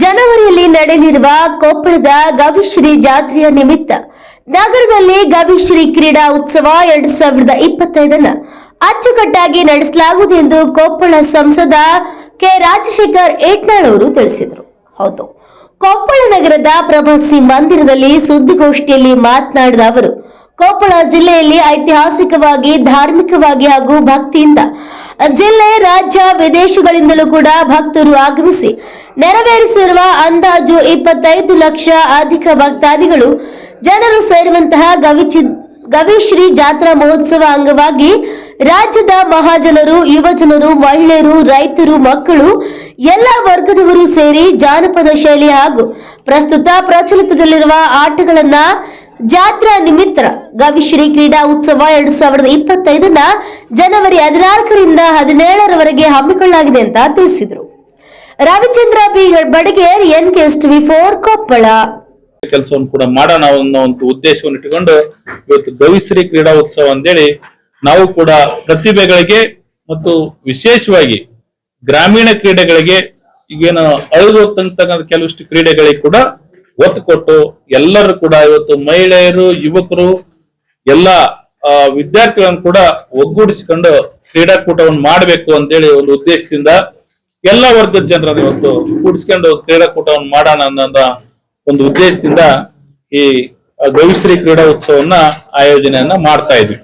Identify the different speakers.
Speaker 1: ಜನವರಿಯಲ್ಲಿ ನಡೆಯಲಿರುವ ಕೊಪ್ಪಳದ ಗವಿಶ್ರೀ ಜಾತ್ರೆಯ ನಿಮಿತ್ತ ನಗರದಲ್ಲಿ ಗವಿಶ್ರೀ ಕ್ರೀಡಾ ಉತ್ಸವ ಎರಡ್ ಸಾವಿರದ ಇಪ್ಪತ್ತೈದನ್ನು ಅಚ್ಚುಕಟ್ಟಾಗಿ ನಡೆಸಲಾಗುವುದು ಎಂದು ಕೊಪ್ಪಳ ಸಂಸದ ಕೆ ರಾಜಶೇಖರ್ ಏಟ್ನಾಳ್ ಅವರು ತಿಳಿಸಿದರು. ಹೌದು, ಕೊಪ್ಪಳ ನಗರದ ಪ್ರವಾಸಿ ಮಂದಿರದಲ್ಲಿ ಸುದ್ದಿಗೋಷ್ಠಿಯಲ್ಲಿ ಮಾತನಾಡಿದ ಅವರು ಕೊಪ್ಪಳ ಜಿಲ್ಲೆಯಲ್ಲಿ ಐತಿಹಾಸಿಕವಾಗಿ, ಧಾರ್ಮಿಕವಾಗಿ ಹಾಗೂ ಭಕ್ತಿಯಿಂದ ಜಿಲ್ಲೆ, ರಾಜ್ಯ, ವಿದೇಶಗಳಿಂದಲೂ ಕೂಡ ಭಕ್ತರು ಆಗಮಿಸಿ ನೆರವೇರಿಸಿರುವ ಅಂದಾಜು ಇಪ್ಪತ್ತೈದು ಲಕ್ಷ ಅಧಿಕ ಭಕ್ತಾದಿಗಳು ಜನರು ಸೇರುವಂತಹ ಗವಿಚಿ ಗವಿಶ್ರೀ ಜಾತ್ರಾ ಮಹೋತ್ಸವ ಅಂಗವಾಗಿ ರಾಜ್ಯದ ಮಹಾಜನರು, ಯುವಜನರು, ಮಹಿಳೆಯರು, ರೈತರು, ಮಕ್ಕಳು, ಎಲ್ಲ ವರ್ಗದವರು ಸೇರಿ ಜಾನಪದ ಶೈಲಿ ಹಾಗೂ ಪ್ರಸ್ತುತ ಪ್ರಚಲಿತದಲ್ಲಿರುವ ಆಟಗಳನ್ನ ಜಾತ್ರಾ ನಿಮಿತ್ತ ಗವಿಶ್ರೀ ಕ್ರೀಡಾ ಉತ್ಸವ ಎರಡ್ ಸಾವಿರದ ಇಪ್ಪತ್ತೈದನ್ನ ಜನವರಿ ಹದಿನಾಲ್ಕರಿಂದ ಹದಿನೇಳರವರೆಗೆ ಹಮ್ಮಿಕೊಳ್ಳಲಾಗಿದೆ ಅಂತ ತಿಳಿಸಿದರು. Ravichandra B Badager N K S TV four Koppal.
Speaker 2: ಕೆಲಸವನ್ನು ಕೂಡ ಮಾಡೋಣ ಅನ್ನೋ ಒಂದು ಉದ್ದೇಶವನ್ನು ಇಟ್ಟುಕೊಂಡು ಇವತ್ತು ಗವಿಶ್ರೀ ಕ್ರೀಡಾ ಉತ್ಸವ ಅಂತೇಳಿ ನಾವು ಕೂಡ ಪ್ರತಿಭೆಗಳಿಗೆ ಮತ್ತು ವಿಶೇಷವಾಗಿ ಗ್ರಾಮೀಣ ಕ್ರೀಡೆಗಳಿಗೆ ಈಗೇನು ಅಳಗೋತಂತ ಕೆಲವಷ್ಟು ಕ್ರೀಡೆಗಳಿಗೆ ಕೂಡ ಒತ್ತು ಕೊಟ್ಟು ಎಲ್ಲರೂ ಕೂಡ ಇವತ್ತು ಮಹಿಳೆಯರು, ಯುವಕರು, ಎಲ್ಲ ವಿದ್ಯಾರ್ಥಿಗಳನ್ನು ಕೂಡ ಒಗ್ಗೂಡಿಸಿಕೊಂಡು ಕ್ರೀಡಾಕೂಟವನ್ನು ಮಾಡಬೇಕು ಅಂತೇಳಿ ಒಂದು ಉದ್ದೇಶದಿಂದ ಎಲ್ಲ ವರ್ಗದ ಜನರನ್ನು ಇವತ್ತು ಕೂಡಿಸ್ಕೊಂಡು ಕ್ರೀಡಾಕೂಟವನ್ನು ಮಾಡೋಣ ಅನ್ನೋ ಒಂದು ಉದ್ದೇಶದಿಂದ ಈ ಗವಿಶ್ರೀ ಕ್ರೀಡಾ ಉತ್ಸವವನ್ನ ಆಯೋಜನೆಯನ್ನ ಮಾಡ್ತಾ ಇದ್ವಿ.